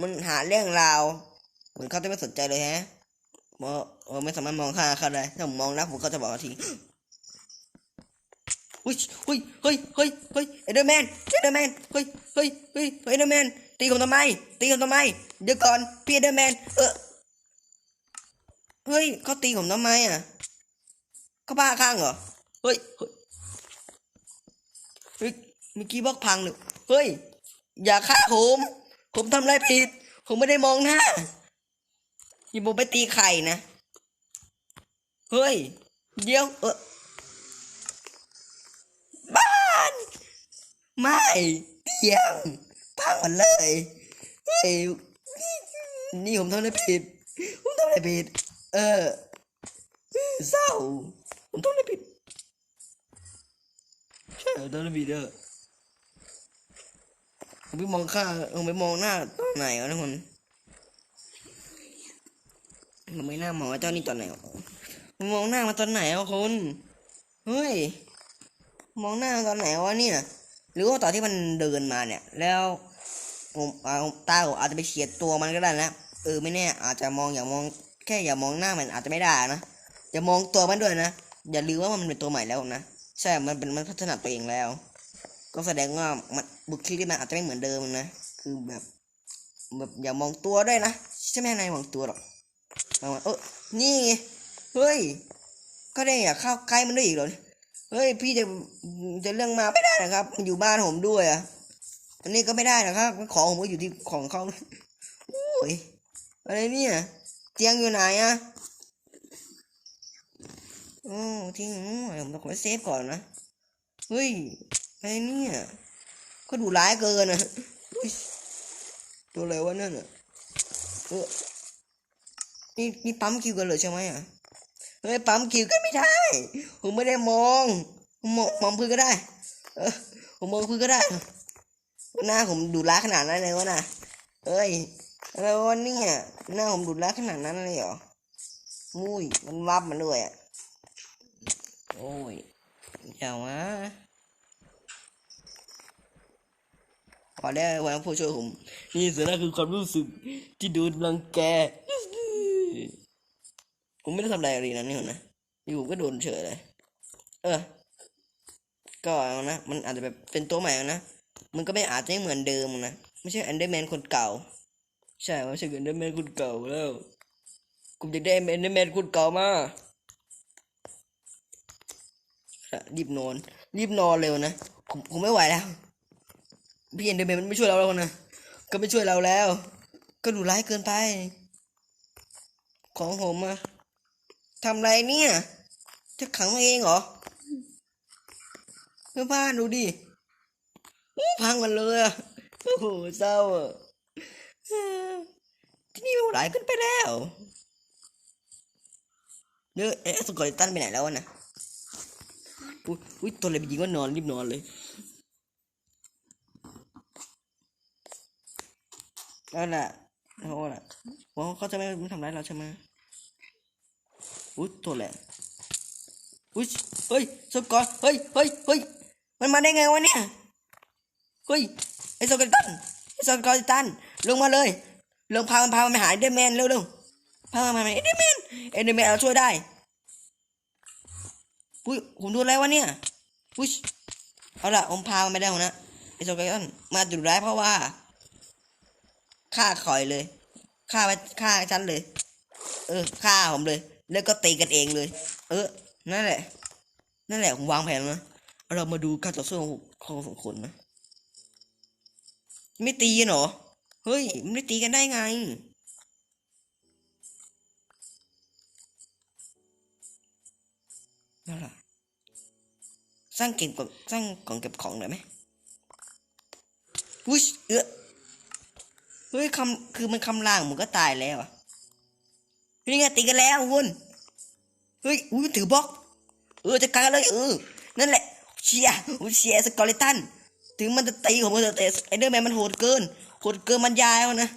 มันหาเรื่องราวเหมือนเขาจะไม่สนใจเลยแฮะเออไม่สามารถมองข้าเขาได้ถ้าผมมองน้าผมก็จะบอกทีอุ้ยอุ้ยเฮ้ยเฮ้ยเฮ้ยเอเดอร์แมนเอเดอร์แมนเฮ้ยเฮ้ยเฮ้ยเอเดอร์แมนตีผมทำไมตีผมทำไมเดี๋ยวก่อนพี่เอเดอร์แมนเออเฮ้ยเขาตีผมทำไมอะเขาบ้าข้างเหรอเฮ้ยเฮ้ยเฮ้ยเมื่อกี้บล็อกพังเลยเฮ้ยอย่าฆ่าผม ผมทำอะไรผิด ผมไม่ได้มองหน้าอย่าบอกไปตีไข่นะ เฮ้ย เดี๋ยวเออบ้าน ไม่เตียงพังหมดเลย เฮ้ย นี่ผมทำอะไรผิด ผมทำอะไรผิด เออเศร้าผมทำอะไรผิดใช่ผมทำอะไรผิดเด้อ ผมไปมองข้าผมไปมองหน้าตอนไหนวะทุกคนผมไม่น่ามองว่าเจ้านี่ตอนไหนวะผมมองหน้ามาตอนไหนวะคุณเฮ้ย มองหน้าตอนไหนวะเนี่ย หรือว่าตอนที่มันเดินมาเนี่ย แล้วผมเอาตาผมอาจจะไปเฉียดตัวมันก็ได้นะเออไม่แน่อาจจะมองอย่ามองแค่อย่ามองหน้ามันอาจจะไม่ได้นะอย่ามองตัวมันด้วยนะอย่าลืมว่ามันเป็นตัวใหม่แล้วนะใช่มันเป็นมันพัฒนาตัวเองแล้ว ก็แสดงว่ามันบุคลิกที่มันอาจจะไม่เหมือนเดิมนะ คือแบบ แบบอย่ามองตัวด้วยนะใช่ไหมนายมองตัวหรอกมองว่าเออนี่ไงเฮ้ย ก็ได้อย่าเข้าใกล้มันด้วยอีกเหรอเฮ้ยพี่จะจะเรื่องมาไม่ได้นะครับ มันอยู่บ้านผมด้วยอะอันนี้ก็ไม่ได้นะครับของผมก็อยู่ที่ของเขาโอ้ยอะไรเนี่ยเตียงอยู่ไหนอะโอ้ทิ้งผมต้องขอเซฟก่อนนะเฮ้ย ไรเนี่ย ก็ดูร้ายเกินอะตัวอะไรวะนั่นอะเออนี่นี่ปั๊มคิวกันเลยใช่ไหมอะเฮ้ยปั๊มคิวก็ไม่ได้ ผมไม่ได้มองผมมองมองพื้นก็ได้ เออผมมองพื้นก็ได้ หน้าผมดูร้ายขนาดนั้นเลยวะน่ะเอ้ยอะไรวะเนี่ยหน้าผมดูร้ายขนาดนั้นเลยเหรอมุ้ยมันวับมันด้วยอะโอ้ยอย่าวะ พ อได้วันผู้ช่วยผม นี่สินะคือความรู้สึกที่โดนรังแก ผมไม่ได้ทำอะไรเลยนะนี่นะอยู่ก็โดนเฉยเลย เออ ก็เอานะ มันอาจจะแบบเป็นตัวใหม่นะ มันก็ไม่อาจจะไม่เหมือนเดิมนะ ไม่ใช่อันเดอร์แมนคนเก่า ใช่ไม่ใช่อันเดอร์แมนคนเก่าแล้วผมอยากได้อันเดอร์แมนคนเก่ามารีบนอน รีบนอนเร็วนะ ผมผมไม่ไหวแล้ว พี่เอ็นเดอร์แมนมันไม่ช่วยเราแล้วนะก็ไม่ช่วยเราแล้ว ก็ดูร้ายเกินไป ของผมอะทำไรเนี่ย จะขังมาเองเหรอเพื่อบ้านดูดิพังหมันเลยอะโอ้โหเศร้าอะที่นี่มันร้ายเกินไปแล้วเนื้อเอ๊ะสกอตตันไปไหนแล้วนะอุ้ยอุ้ยตัวอะไรไปยิงก็นอนรีบนอนเลย นั่นแหละโอ้แหละว่าเขาจะไม่ไม่ทำร้ายเราใช่ไหมอุ๊ยตัวแหละอุ๊ยเฮ้ยสกอตเฮ้ยเฮ้ยเฮ้ยมันมาได้ไงวะเนี่ยเฮ้ยไอ้สกอตตันไอ้สกอตตันลงมาเลยลงพามันพามันไปหาเอเดอร์แมนเร็วๆพามันมาเอเดอร์แมนเอเดอร์แมนเราช่วยได้อุ้ยผมดูอะไรวะเนี่ยอุ้ยเอาล่ะผมพามันไปได้แล้วนะไอ้สกอตตันมาจุร้ายเพราะว่า ฆ่าคอยเลยฆ่าไปฆ่าฉันเลย เออฆ่าผมเลย แล้วก็ตีกันเองเลย เออ นั่นแหละ นั่นแหละผมวางแผนนะเรามาดูการต่อสู้ของของสองคนนะไม่ตีกันหรอเฮ้ยไม่ตีกันได้ไงนั่นแหละสร้างเก็บกับสร้างกล่องเก็บของหน่อยไหมวุ้ยเออ เฮ้ยคำคือมันคำล่างมันก็ตายแล้วอะนี่ไงตีกันแล้วคุณเฮ้ยอุ้ยถือบล็อก เออจะกันเลยเออนั่นแหละเชียร์อุ้ยเชียร์สกอเลตันถึงมันจะตีผมมันจะเตะไอเดอร์แมนมันโหดเกินโหดเกินมันยายวะนะ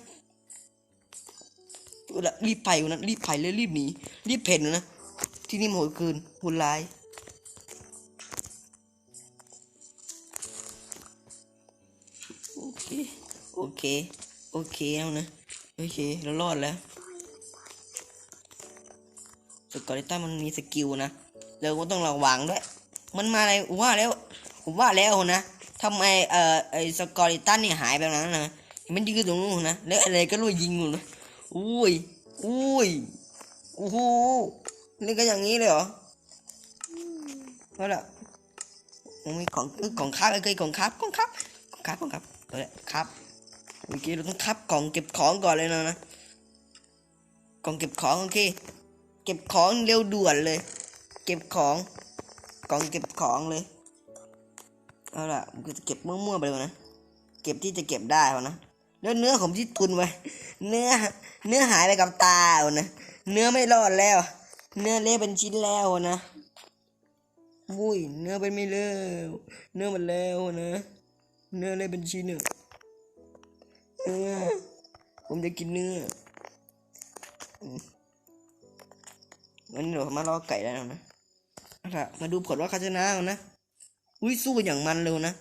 เอาละรีบไปวะนะรีบไปเลยรีบหนีรีบเพ่นนะที่นี่มันโหดเกินโหดร้ายโอเคโอเค โอเคแล้วนะ โอเค เรารอดแล้วสกอริต้ามันมีสกิลนะเราก็ต้องระวังด้วย มันมาอะไรผมว่าแล้ว ผมว่าแล้วนะทำไมเอ่อไอสกอริตันเนี่ยหายไปนั้นนะมันยืนตรงนู้นนะ แล้วอะไรก็รู้ยิงอยู่นะอุ้ยอุ้ยโอ้โหนี่ก็อย่างนี้เลยเหรอเอาละมีของเอ้ยของครับเคยของครับของครับของครับของครับตัวเนี้ยครับ เมื่อกี้เราต้องทับกล่องเก็บของก่อนเลยนะนะ กล่องเก็บของโอเค เก็บของเร็วด่วนเลย เก็บของ กล่องเก็บของเลย เอาล่ะผมจะเก็บมั่วๆไปเลยนะ เก็บที่จะเก็บได้เอานะ แล้วเนื้อผมที่ตุนไว้ เนื้อ เนื้อหายไปกับตาเอานะ เนื้อไม่รอดแล้ว เนื้อเละเป็นชิ้นแล้วนะอุ้ยเนื้อเป็นไม่เล้วเนื้อมันแล้วนะ เนื้อเละเป็นชิ้นเนื้ อเนื้อผมจะกินเนื้อมวันนี้เรามารอไก่แล้วนะเอาล่ะมาดูผลว่าเขาชนะเอานะอุ้ยสู้กันอย่างมันเร็วนะ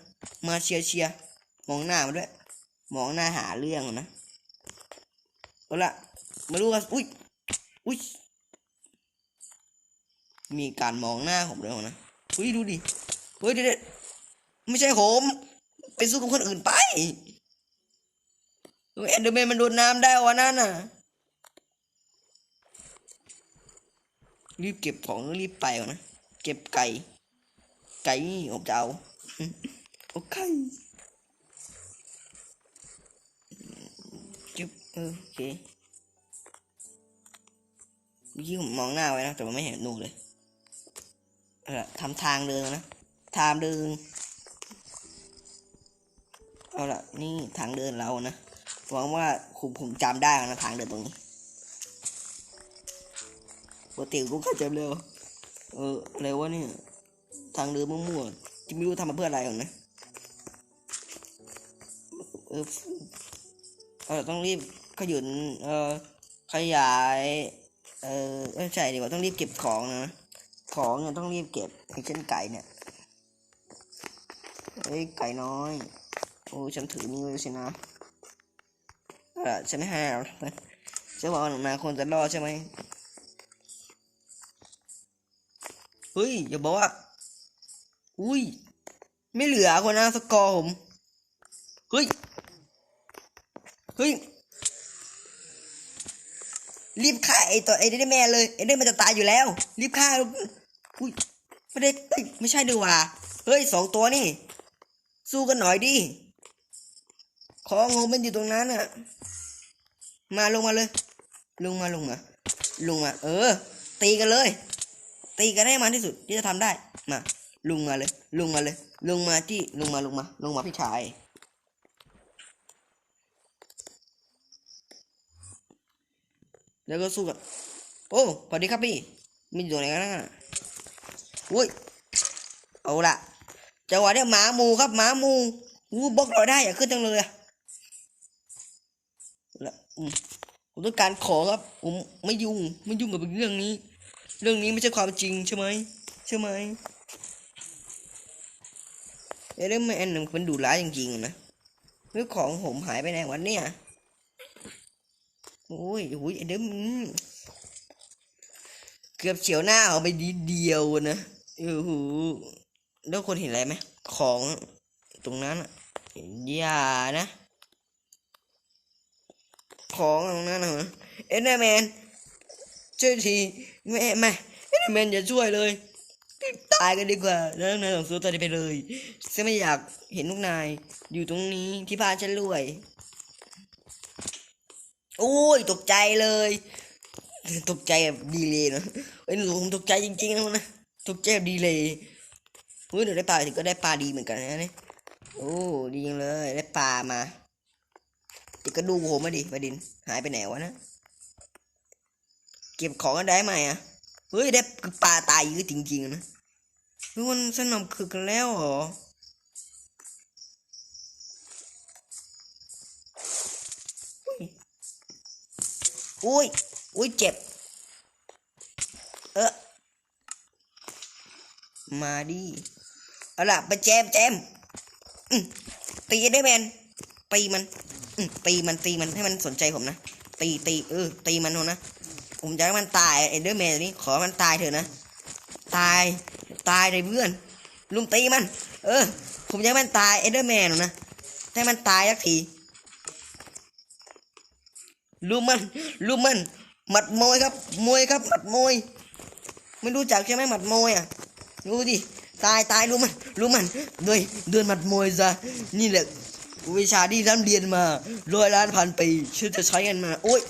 มาเชียร์เชียร์มองหน้ามาด้วย มองหน้าหาเรื่องนะเอาละมาดูกัน อุ้ย อุ้ย มีการมองหน้าผมด้วยนะ อุ้ยดูดิ เฮ้ยเด็ดไม่ใช่ผม ไปสู้กับคนอื่นไป แอนเดอร์แมนมันโดนน้ำได้วะนั่นน่ะ รีบเก็บของรีบไปก่อนนะ เก็บไก่ ไก่นี่ผมจะเอาโอเคจุ๊บโอเคเมื่อกี้ผมมองหน้าไว้นะ แต่ว่าไม่เห็นหนูเลยเอาละทำทางเดินนะ ทางเดิน เอาละนี่ทางเดินเรานะ หวังว่าผมผมจำได้นะทางเดินตรงนี้ปกติกูก็จำเร็ว เอออะไรวะเนี่ย ทางเดินมั่วๆที่ไม่รู้ทำมาเพื่ออะไรหรอกนะ เออเออต้องรีบขยุนเออขยาย เออไม่ใช่ดีกว่าต้องรีบเก็บของนะ ของเนี่ยต้องรีบเก็บอย่างเช่นไก่เนี่ยเฮ้ยไก่น้อย โอ้ฉันถือนี่ไว้สินะ ออฉันไม่ให้หรอกนะบอกว่าหนาคนจะรอใช่ไหมเฮ้ยอย่าบอกว่าอุ้ย ไม่เหลือคนนะสกอร์ผม เฮ้ย เฮ้ย รีบฆ่าไอตัวไอ้เดนแมนเลยไอ้เดนมันจะตายอยู่แล้ว รีบฆ่าอุ้ยไม่ได้ไม่ใช่ดีว่า เฮ้ยสองตัวนี่ สู้กันหน่อยดิ ของผมมันอยู่ตรงนั้นน่ะ มาลงมาเลย ลงมาลงมาลงมา เออ ตีกันเลย ตีกันให้มันที่สุดที่จะทำได้ มา ลงมาเลย ลงมาเลย ลงมาที่ลงมาลงมา ลงมาพี่ชายแล้วก็สู้กันโอ้สวัสดีครับพี่มีอยู่ไหนกันนะอุ้ย เอาละจังหวะเนี้ยหมาหมูครับหมาหมูวูบล็อกเราได้อย่าขึ้นจังเลยอะ ผมต้องการขอครับ ผมไม่ยุ่งไม่ยุ่งกับเรื่องนี้ เรื่องนี้ไม่ใช่ความจริงใช่ไหมใช่ไหมเอเดอร์แมนมันดุร้ายจริงๆนะเรื่องของผมหายไปไหนวันเนี้ยโอ้ยโอ้ยเอเดอร์แมเกือบเฉียวหน้าเอาไปดีเดียวนะโอ้โหแล้วคนเห็นอะไรไหมของตรงนั้นอย่านะ ของตรงนั้นนะเอเดอร์แมนช่วยทีไม่ม่เอ็นแมนอย่าช่วยเลยตายกันดีกว่าแล้วนายสองตัวตายไปเลยฉันไม่อยากเห็นลูกนายอยู่ตรงนี้ที่พานฉันรวยโอ้ยตกใจเลย ตกใจแบบดีเลยนะเอ้ยหนูผมตกใจจริงๆนะนะตกใจแบบดีเลยเฮ้ยเดี๋ยวได้ปลาถึงก็ได้ปลาดีเหมือนกันนะเนี่ยโอ้ดีจังเลยได้ปลามา ติดกระดูกผมมาดิประดิน หายไปไหนวะนะ เก็บของกันได้ไหมอะ เฮ้ยได้ปลาตายเยอะจริงๆนะเฮ้ยมันสนมคือกันแล้วเหรออุ้ย อุ้ย เจ็บ เออมาดิเอาล่ะไปแจมแจมตีได้แมนตีมัน ตีมันตีมันให้มันสนใจผมนะ ตีตีเออ ตีมันเอานะ ผมจะให้มันตายเอเดอร์แมนนี้ ขอมันตายเถอะนะ ตาย ตายเลยเพื่อน ลุมตีมัน เออ ผมจะให้มันตายเอเดอร์แมนนะ ให้มันตายสักที ลุมมัน ลุมมัน หมัดมวยครับ มวยครับ หมัดมวย ไม่รู้จักใช่ไหมหมัดมวยอะ ดูดิ ตายตายรู้มันรู้มัน ด้วยเดินหมัดมวยซะ นี่แหละ วิชาที่ร่ำเรียนมาร้อยล้านพันปีชื่อจะใช้กันมาโอ๊ย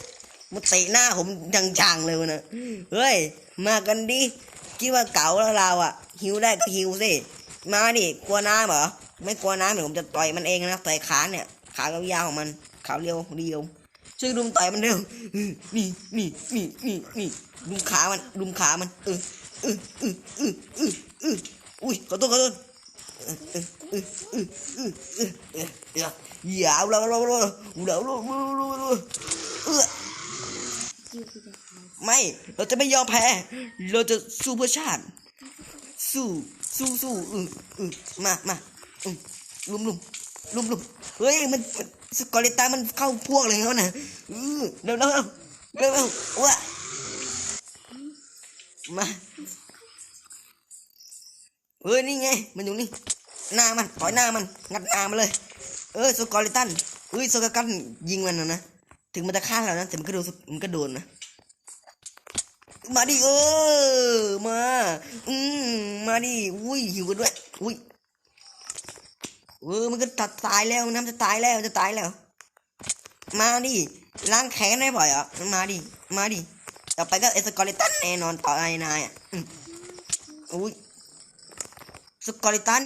มันเตะหน้าผมจังๆเลยวะนะเฮ้ย มากันดิคิดว่าเก๋าแล้วเราอะ หิวได้ก็หิวสิ มาดิกลัวน้ำเหรอ ไม่กลัวน้ำเดี๋ยวผมจะต่อยมันเองนะต่อยขาเนี่ย ขายาวๆของมันขาเรียวเรียวช่วยรุมต่อยมันเร็วนี่นี่นี่นี่นี่รุมขามันรุมขามันเออเออเออเออเออเอออุ้ยขอโทษขอโทษ อย่าเอาเราเราเราเราเราเราเออไม่เราจะไม่ยอมแพ้ เราจะสู้เพื่อชาติ สู้สู้สู้ออเอมามาอืมลุมลุมลุมลุมเฮ้ยมันสกอริตามันเข้าพวกเลยเขาน่ะเออเร็วเร็วเร็วเร็วเร็วว้ามาเฮ้ยนี่ไงมันอยู่นี่ หน้ามันถอยหน้ามันงัดหน้ามันเลย เออสกอริตันเอ้ยสกอริตันยิงมันนะนะถึงมันจะฆ่าเรานะแต่มันก็โดนมันก็โดนนะมาดิเออมาอืมมาดิอุ้ยหิวกันด้วยอุ้ยเออมันก็ตัดตายแล้วน้ำจะตายแล้วจะตายแล้ว มาดิล้างแค้นได้บ่อยอะมาดิมาดิต่อไปก็เอสกอริตันแน่นอนต่อไอ้นายอะอุ้ยสกอริตัน